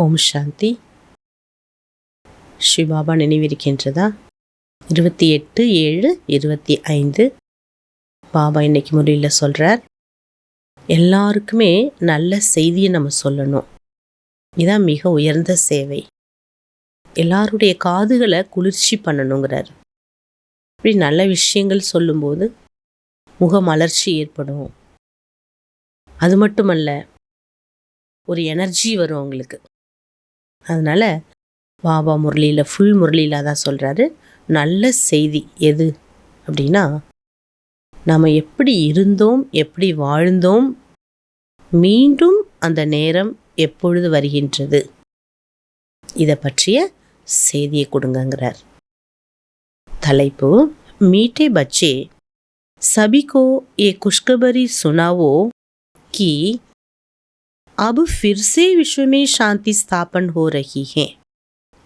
ஓம் சாந்தி. ஸ்ரீபாபா நினைவிருக்கின்றதா? இருபத்தி எட்டு ஏழு இருபத்தி ஐந்து. பாபா இன்னைக்கு முறையில் சொல்கிறார் எல்லாருக்குமே நல்ல செய்தியை நம்ம சொல்லணும். இதான் மிக உயர்ந்த சேவை. எல்லாருடைய காதுகளை குளிர்ச்சி பண்ணணுங்கிறார். இப்படி நல்ல விஷயங்கள் சொல்லும்போது முகமலர்ச்சி ஏற்படும். அது மட்டுமல்ல ஒரு எனர்ஜி வரும் அவங்களுக்கு. அதனால் பாபா முரளியில் ஃபுல் முரளியில் தான் சொல்கிறாரு நல்ல செய்தி எது அப்படின்னா நம்ம எப்படி இருந்தோம் எப்படி வாழ்ந்தோம் மீண்டும் அந்த நேரம் எப்பொழுது வருகின்றது இதை பற்றிய செய்தியை கொடுங்கங்கிறார். தலைப்பு மீட்டே பச்சே சபிகோ ஏ குஷ்கபரி சுனாவோ கி अब फिर से विश्व में शांति स्थापन हो रही है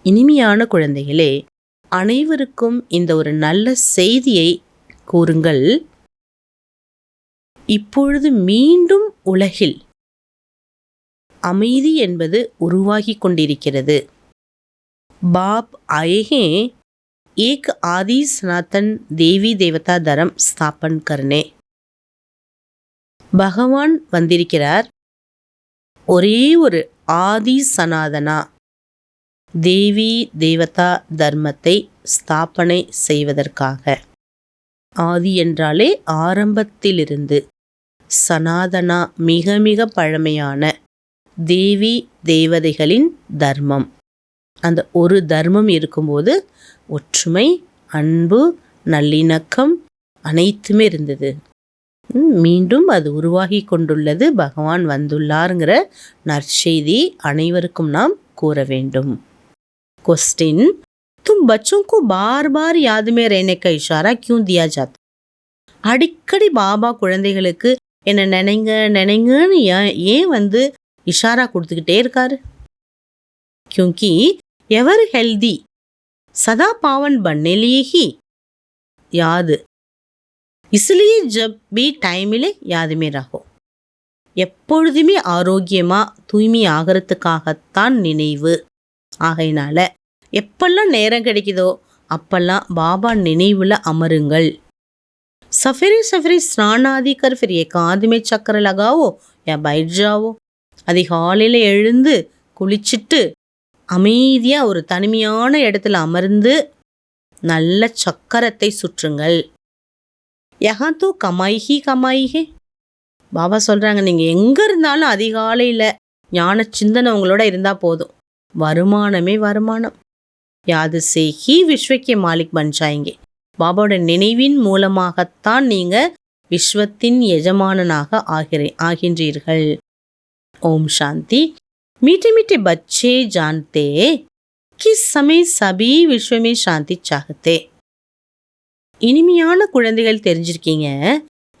இனிமையான குழந்தைகளே அனைவருக்கும் இந்த ஒரு நல்ல செய்தியை கூறுங்கள் இப்பொழுது மீண்டும் உலகில் அமைதி என்பது உருவாகிக் கொண்டிருக்கிறது பாப் आए एक आदि सनातन தேவி தேவதா தரம் ஸ்தாபன் கர்னே பகவான் வந்திருக்கிறார் ஒரே ஒரு ஆதி சனாதனா தேவி தேவதா தர்மத்தை ஸ்தாபனை செய்வதற்காக. ஆதி என்றாலே ஆரம்பத்திலிருந்து சனாதனா மிக மிக பழமையான தேவி தேவதைகளின் தர்மம். அந்த ஒரு தர்மம் இருக்கும்போது ஒற்றுமை அன்பு நல்லிணக்கம் அனைத்துமே இருந்தது. மீண்டும் அது உருவாகி கொண்டுள்ளது பகவான் வந்துள்ளாருங்கிற நற்செய்தி அனைவருக்கும் நாம் கூற வேண்டும் क्वेश्चन तुम बच्चों को बार बार याद में रहने का इशारा क्यों दिया जाता அடிக்கடி பாபா குழந்தைகளுக்கு என்ன நினைங்க நினைங்கன்னு ஏன் ஏன் வந்து இஷாரா கொடுத்துக்கிட்டே இருக்காரு क्योंकि एवर हेल्दी सदा पावन बनने लिए ही याद इसलिए जब भी टाइम मिले याद में रहो எப்பொழுதுமே ஆரோக்கியமா தூய்மை ஆகிறதுக்காகத்தான் நினைவு ஆகையினால எப்பெல்லாம் நேரம் கிடைக்குதோ அப்பெல்லாம் பாபா நினைவுல அமருங்கள் सफेरे सफेरे स्नान आदि कर फिर एकांत में चक्कर लगाओ या बैठ जाओ அதிகாலையில் எழுந்து குளிச்சுட்டு அமைதியாக ஒரு தனிமையான இடத்துல அமர்ந்து நல்ல சக்கரத்தை சுற்றுங்கள் யஹா தோ கமாய் ஹி கமாய் ஹே பாபா சொல்கிறாங்க நீங்கள் எங்கே இருந்தாலும் அதிகாலையில் ஞான சிந்தனை உங்களோட இருந்தால் போதும் வருமானமே வருமானம் யாது சே ஹி விஸ்வக்கே மாலிக் பன் ஜாயேங்கே பாபாவோட நினைவின் மூலமாகத்தான் நீங்கள் விஸ்வத்தின் எஜமானனாக ஆகிறே ஆகின்றீர்கள் ஓம் சாந்தி मीठे मीठे बच्चे जानते किस समय सभी विश्व में शांति चाहते இனிமையான குழந்தைகள் தெரிஞ்சிருக்கீங்க.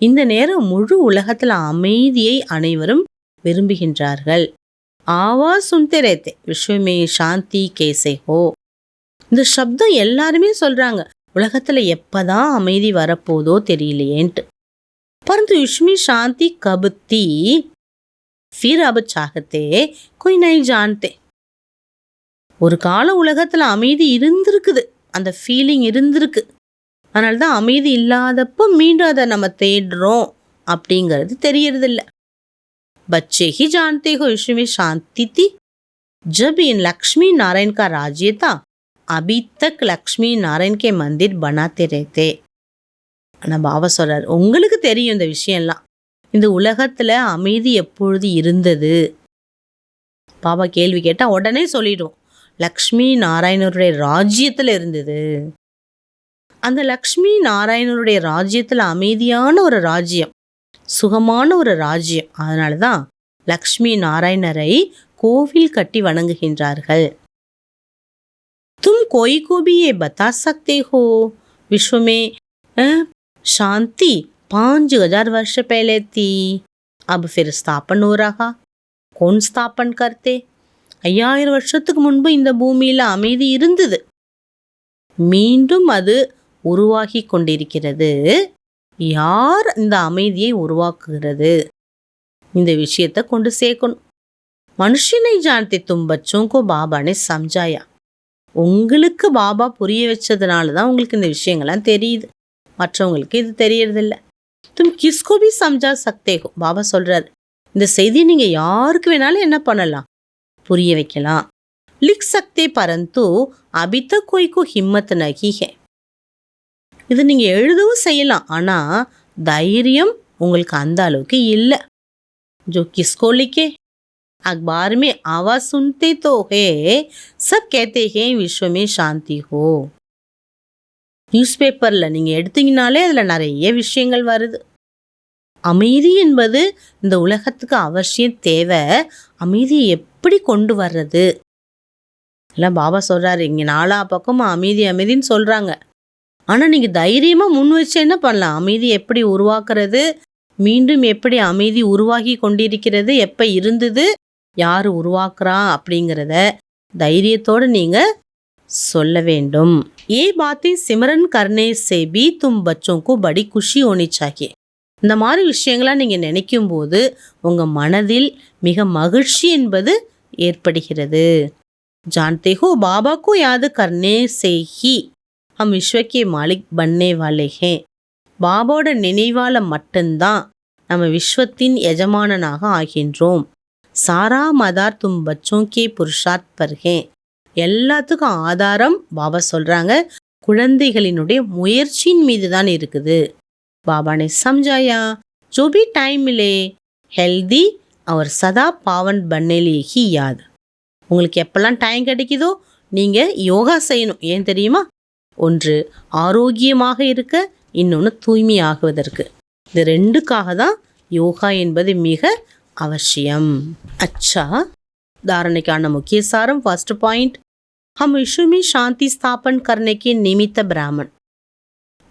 இந்த நேரம் முழு உலகத்தில் அமைதியை அனைவரும் விரும்புகின்றார்கள். ஆவா சுந்தரேத்தே விஸ்வமே சாந்தி கேசே இந்த சப்தம் எல்லாருமே சொல்கிறாங்க உலகத்தில் எப்போதான் அமைதி வரப்போதோ தெரியலையேன்ட்டு பரந்து விஷ்மி சாந்தி கபுத்தி ஃபிர் அப சாகத்தே கொய் நை ஜான்தே. ஒரு கால உலகத்தில் அமைதி இருந்திருக்குது அந்த ஃபீலிங் இருந்திருக்கு. அதனால தான் அமைதி இல்லாதப்போ மீண்டும் அதை நம்ம தேடுறோம் அப்படிங்கிறது தெரியறதில்ல बच्चे ही जानते हो विश्व में शांति थी जब इन लक्ष्मी नारायण का राज्य था अभी तक लक्ष्मी नारायण के मंदिर बनाते रहते ஆனா பாபா சொல்றாரு உங்களுக்கு தெரியும் இந்த விஷயம்லாம் இந்த உலகத்துல அமைதி எப்பொழுது இருந்தது பாபா கேள்வி கேட்டா உடனே சொல்லிடுவோம் லக்ஷ்மி நாராயணருடைய ராஜ்யத்துல இருந்தது அந்த லக்ஷ்மி நாராயணருடைய ராஜ்யத்துல அமைதியான ஒரு ராஜ்யம் சுகமான ஒரு ராஜ்யம் அதனால தான் லக்ஷ்மி நாராயணரை கோவில் கட்டி வணங்குகின்றார்கள் तुम कोई को भी ये बता सकते हो विश्व में अ, शांति पाँच हजार वर्ष पहले थी अब फिर स्थापन हो रहा कौन स्थापन करते ஐயாயிரம் வருஷத்துக்கு முன்பு இந்த பூமியில அமைதி இருந்தது மீண்டும் அது உருவாகி கொண்டிருக்கிறது யார் இந்த அமைதியை உருவாக்குகிறது? இந்த விஷயத்தை கொண்டு சேர்க்கணும். மனுஷனை ஜானத்தை தும்பச்சுங்கோ பாபானே சம்ஜாயா. உங்களுக்கு பாபா புரிய வச்சதுனால தான் உங்களுக்கு இந்த விஷயங்கள்லாம் தெரியுது. மற்றவங்களுக்கு இது தெரியறதில்ல. தும் கிஸ்கோபி சம்ஜா சக்தேகோ பாபா சொல்கிறார் இந்த செய்தியை நீங்கள் யாருக்கு வேணாலும் என்ன பண்ணலாம்? புரிய வைக்கலாம். லிக் சக்தே பரந்து அபித்த கோய்கோ ஹிம்மத் நகி ஹே இது நீங்க எழுதவும் செய்யலாம் ஆனா தைரியம் உங்களுக்கு அந்த அளவுக்கு இல்லை जो किसको लिखे अखबार में आवाज सुनते तो है सब कहते हैं विश्व में शांति हो நியூஸ் பேப்பரில் நீங்கள் எடுத்தீங்கனாலே அதில் நிறைய விஷயங்கள் வருது அமைதி என்பது இந்த உலகத்துக்கு அவசியம் தேவை அமைதியை எப்படி கொண்டு வர்றது இல்லை பாபா சொல்கிறாரு இங்கே நாலா பக்கமும் அமைதி அமைதின்னு சொல்கிறாங்க ஆனால் நீங்கள் தைரியமாக முன் வச்சு என்ன பண்ணலாம் அமைதி எப்படி உருவாக்குறது மீண்டும் எப்படி அமைதி உருவாகி கொண்டிருக்கிறது எப்போ இருந்தது யார் உருவாக்குறா அப்படிங்கிறத தைரியத்தோடு நீங்கள் சொல்ல வேண்டும் ஏ பாத்தி சிமரன் கர்னே से भी तुम बच्चों को बड़ी खुशी होनी चाहिए இந்த மாதிரி விஷயங்களாம் நீங்கள் நினைக்கும் போது உங்கள் மனதில் மிக மகிழ்ச்சி என்பது ஏற்படுகிறது जानते हो बाबा को याद करने से ही हम विश्व के मालिक बनने वाले हैं பாபாவோட நினைவால மட்டும்தான் நம்ம விஸ்வத்தின் எஜமானனாக ஆகின்றோம் சாரா மதார் தும் பச்சோं के புருஷார்த் பர்ஹே எல்லாத்துக்கும் ஆதாரம் பாபா சொல்றாங்க குழந்தைகளினுடைய முயற்சியின் மீது தான் இருக்குது பாபா ने समझाया जो भी टाइम मिले हेल्दी और सदा पावन बनने लिए ही याद உங்களுக்கு எப்பெல்லாம் டைம் கிடைக்குதோ நீங்கள் யோகா செய்யணும் ஏன் தெரியுமா ஒன்று ஆரோக்கியமாக இருக்க இன்னொன்று தூய்மையாகுவதற்கு இது ரெண்டுக்காக தான் யோகா என்பது மிக அவசியம் அச்சா தாரணைக்கான முக்கிய சாரம் ஃபர்ஸ்ட் பாயிண்ட் ஹம் விஸ்வமி சாந்தி ஸ்தாபன் கர்ணைக்கு நிமித்த பிராமன்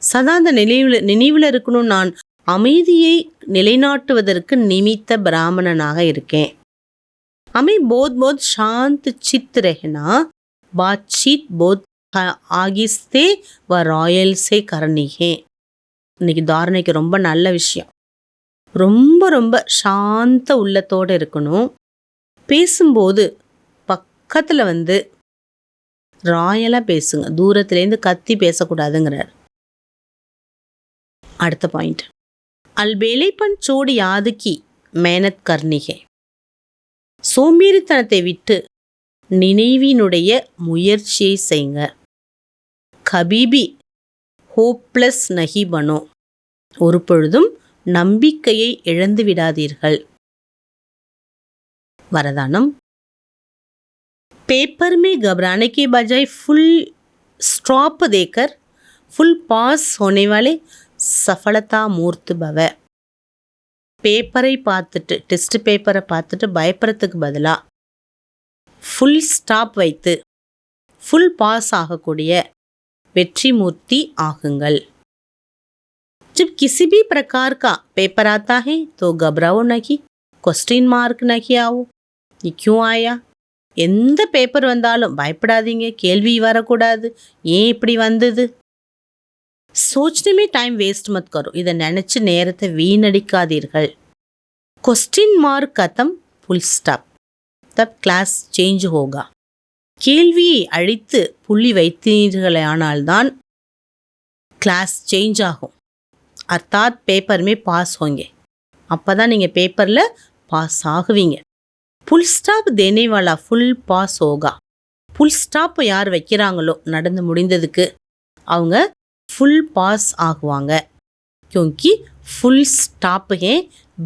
சதா அந்த நினைவில் நினைவில் இருக்கணும் நான் அமைதியை நிலைநாட்டுவதற்கு நிமித்த பிராமணனாக இருக்கேன் हमें बहुत बहुत शांत चित्त रहना बातचीत बहुत ஆகிஸ்தே வ ராயல்ஸே கரணிகே. இன்னைக்கு தாரணைக்கு ரொம்ப நல்ல விஷயம். ரொம்ப ரொம்ப சாந்த உள்ளத்தோடு இருக்கணும். பேசும்போது பக்கத்தில் வந்து ராயலாக பேசுங்க. தூரத்துலேருந்து கத்தி பேசக்கூடாதுங்கிறார். அடுத்த பாயிண்ட் அல்பேலைப்பன் சோடு யாதுக்கி மேனத் கர்ணிகே. சோம்பேறித்தனத்தை விட்டு நினைவினுடைய முயற்சியை செய்யுங்க கபீபி ஹோப்லெஸ் நஹி பனோ ஒரு பொழுதும் நம்பிக்கையை இழந்து விடாதீர்கள் வரதானம் पेपर में घबराने के बजाय फुल स्टॉप देकर फुल पास होने वाले सफलता मूर्त भव பேப்பரை பார்த்துட்டு டெஸ்ட் பேப்பரை பார்த்துட்டு பயப்படுறதுக்கு பதிலாக ஃபுல் ஸ்டாப் வைத்து ஃபுல் பாஸ் ஆகக்கூடிய வெற்றி மூர்த்தி ஆகுங்கள் जब किसी भी प्रकार का पेपर आता है तो घबराओ नहीं क्वेश्चन मार्क नहीं आओ ये क्यों आया எந்த பேப்பர் வந்தாலும் பயப்படாதீங்க கேள்வி வரக்கூடாது ஏன் இப்படி வந்தது சோச்சனமே டைம் வேஸ்ட் மத் கரோ இதை நினச்சி நேரத்தை வீணடிக்காதீர்கள் கொஸ்டின் மார்க் கதம் ஃபுல் ஸ்டாப் தப் கிளாஸ் சேஞ்ச் ஹோகா கேள்வியை அழித்து புள்ளி வைத்தீர்களானால்தான் கிளாஸ் சேஞ்ச் ஆகும். அர்த்தாத் பேப்பருமே பாஸ் ஹோங்க அப்போ தான் நீங்கள் பேப்பரில் பாஸ் ஆகுவீங்க. ஃபுல் ஸ்டாப் தேனேவாலா ஃபுல் பாஸ் ஹோகா ஃபுல் ஸ்டாப் யார் வைக்கிறாங்களோ நடந்து முடிந்ததுக்கு அவங்க ஃபுல் பாஸ் ஆகுவாங்க. கியோங்கி ஃபுல் ஸ்டாப்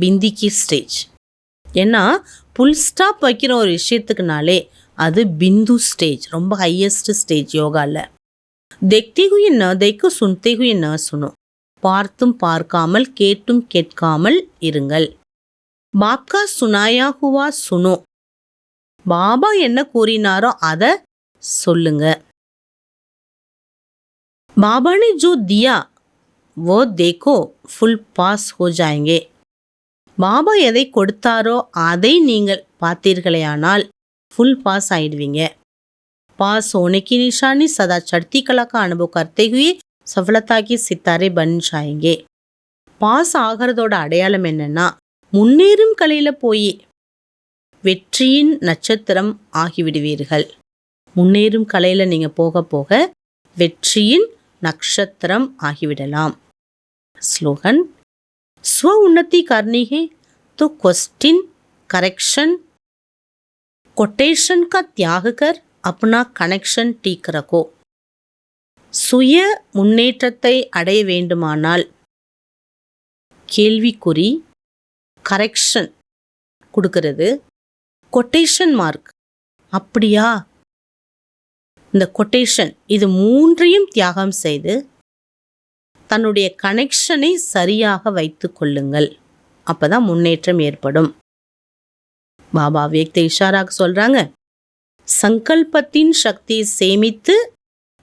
பிந்திக்கு ஸ்டேஜ் ஏன்னா ஃபுல் ஸ்டாப் வைக்கிற ஒரு விஷயத்துக்குனாலே அது பிந்து ஸ்டேஜ் ரொம்ப ஹையஸ்ட் ஸ்டேஜ் யோகாவில் देखते हुए न देखो सुनते हुए न सुनो பார்த்தும் பார்க்காமல் கேட்டும் கேட்காமல் இருங்கள் பாப்கா சுனாயா ஹுவா சுனோ பாபா என்ன கூறினாரோ அதை சொல்லுங்க बाबा ने जो दिया वो देखो फुल पास हो जाएंगे பாபா எதை கொடுத்தாரோ அதை நீங்கள் பார்த்தீர்களேயானால் फुल पास ஆயிடுவீங்க पास होने की निशानी सदा चढ़ती कला का अनुभव करते हुए सफलता की सितारे बन जाएंगे பாஸ் ஆகிறதோட அடையாளம் என்னன்னா முன்னேறும் கலையில் போய் வெற்றியின் நட்சத்திரம் ஆகிவிடுவீர்கள் முன்னேறும் கலையில் நீங்கள் போக போக வெற்றியின் நட்சத்திரம் ஆகிவிடலாம் ஸ்லோகன் स्व उन्नति करनी है तो क्वेश्चन करेक्शन कोटेशन का त्याग कर अपना கனெக்ஷன் டீக் ரகோ சுய முன்னேற்றத்தை அடைய வேண்டுமானால் கேள்விக்குறி கரெக்ஷன் கொடுக்கறது கொட்டேஷன் மார்க் அப்படியா இந்த கொட்டேஷன் இது மூன்றையும் தியாகம் செய்து தன்னுடைய கனெக்ஷனை சரியாக வைத்து கொள்ளுங்கள் அப்பதான் முன்னேற்றம் ஏற்படும் பாபா வியக்த இஷாராக சொல்றாங்க சங்கல்பத்தின் சக்தியை சேமித்து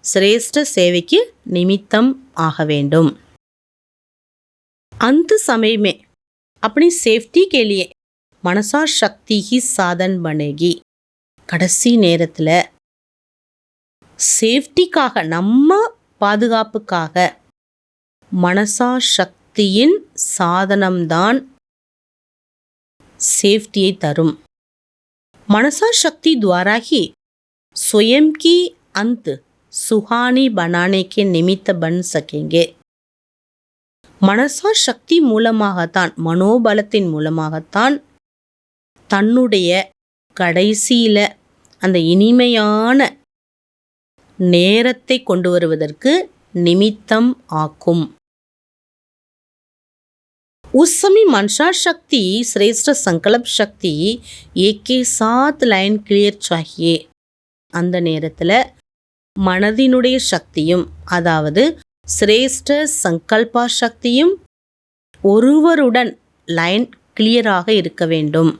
சிரேஷ்ட சேவைக்கு நிமித்தம் ஆக வேண்டும் अंत समय में अपनी सेफ्टी के लिए மனசா சக்தி ஹி சாதன் பனேகி கடைசி நேரத்தில் சேஃப்டிக்காக நம்ம பாதுகாப்புக்காக மனசா சக்தியின் சாதனம்தான் சேஃப்டியை தரும் मनसा शक्ति द्वारा ही स्वयं की अंत सुहानी बनाने के निमित्त बन सकेंगे மனசா சக்தி மூலமாகத்தான் மனோபலத்தின் மூலமாகத்தான் தன்னுடைய கடைசியில அந்த இனிமையான நேரத்தை கொண்டு வருவதற்கு நிமித்தம் ஆக்கும் उस समय मनसा शक्ति श्रेष्ठ संकल्प शक्ति एक के साथ லைன் கிளியர் चाहिए அந்த நேரத்தில் மனதினுடைய சக்தியும் அதாவது சிரேஷ்ட சங்கல்பா சக்தியும் ஒருவருடன் லைன் கிளியராக இருக்க வேண்டும்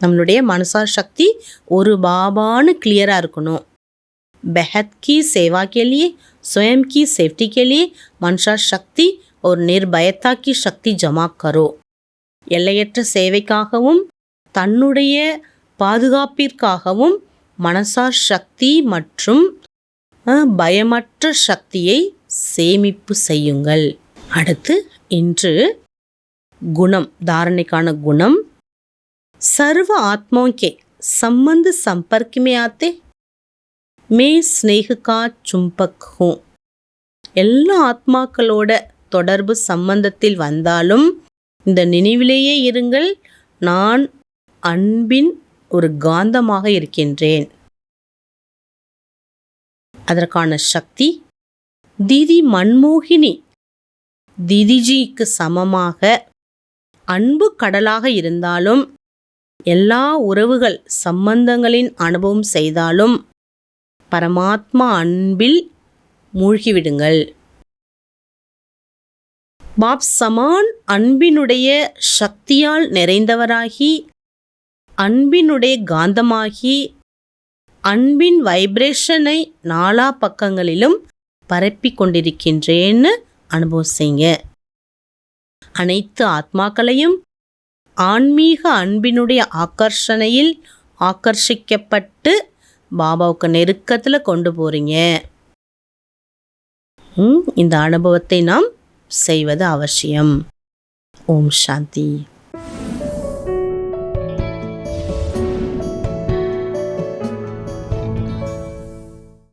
நம்மளுடைய மனசா சக்தி ஒரு பாபான்னு கிளியராக இருக்கணும் பெஹத் की सेवा के लिए स्वयं की सेफ्टी के लिए मनसा शक्ति और निर्भयता की शक्ति जमा करो எல்லையற்ற சேவைக்காகவும் தன்னுடைய பாதுகாப்பிற்காகவும் மனசார் சக்தி மற்றும் அஹ், பயமற்ற சக்தியை சேமிப்பு செய்யுங்கள் அடுத்து இன்று குணம் தாரணைக்கான குணம் सर्व आत्माओं के संबंध संपर्क में आते मैं स्नेह का चुंबक हूँ எல்லா ஆத்மாக்களோட தொடர்பு சம்பந்தத்தில் வந்தாலும் இந்த நினைவிலேயே இருங்கள் நான் அன்பின் ஒரு காந்தமாக இருக்கின்றேன். அதற்கான சக்தி திதி மன்மோகினி. திதிஜிக்கு சமமாக அன்பு கடலாக இருந்தாலும் எல்லா உறவுகள் சம்பந்தங்களின் அனுபவம் செய்தாலும் பரமாத்மா அன்பில் மூழ்கிவிடுங்கள். பாப் சமான் அன்பினுடைய சக்தியால் நிறைந்தவராகி அன்பினுடைய காந்தமாகி அன்பின் வைப்ரேஷனை நாலா பக்கங்களிலும் பரப்பிக் கொண்டிருக்கின்றேன்னு அனுபவம் அனைத்து ஆத்மாக்களையும் ஆன்மீக அன்பினுடைய ஆக்கர்ஷணையில் ஆக்கர்ஷிக்கப்பட்டு பாபாவுக்கு நெருக்கத்தில் கொண்டு போகிறீங்க இந்த அனுபவத்தை நாம் செய்வது அவசியம். ஓம் சாந்தி.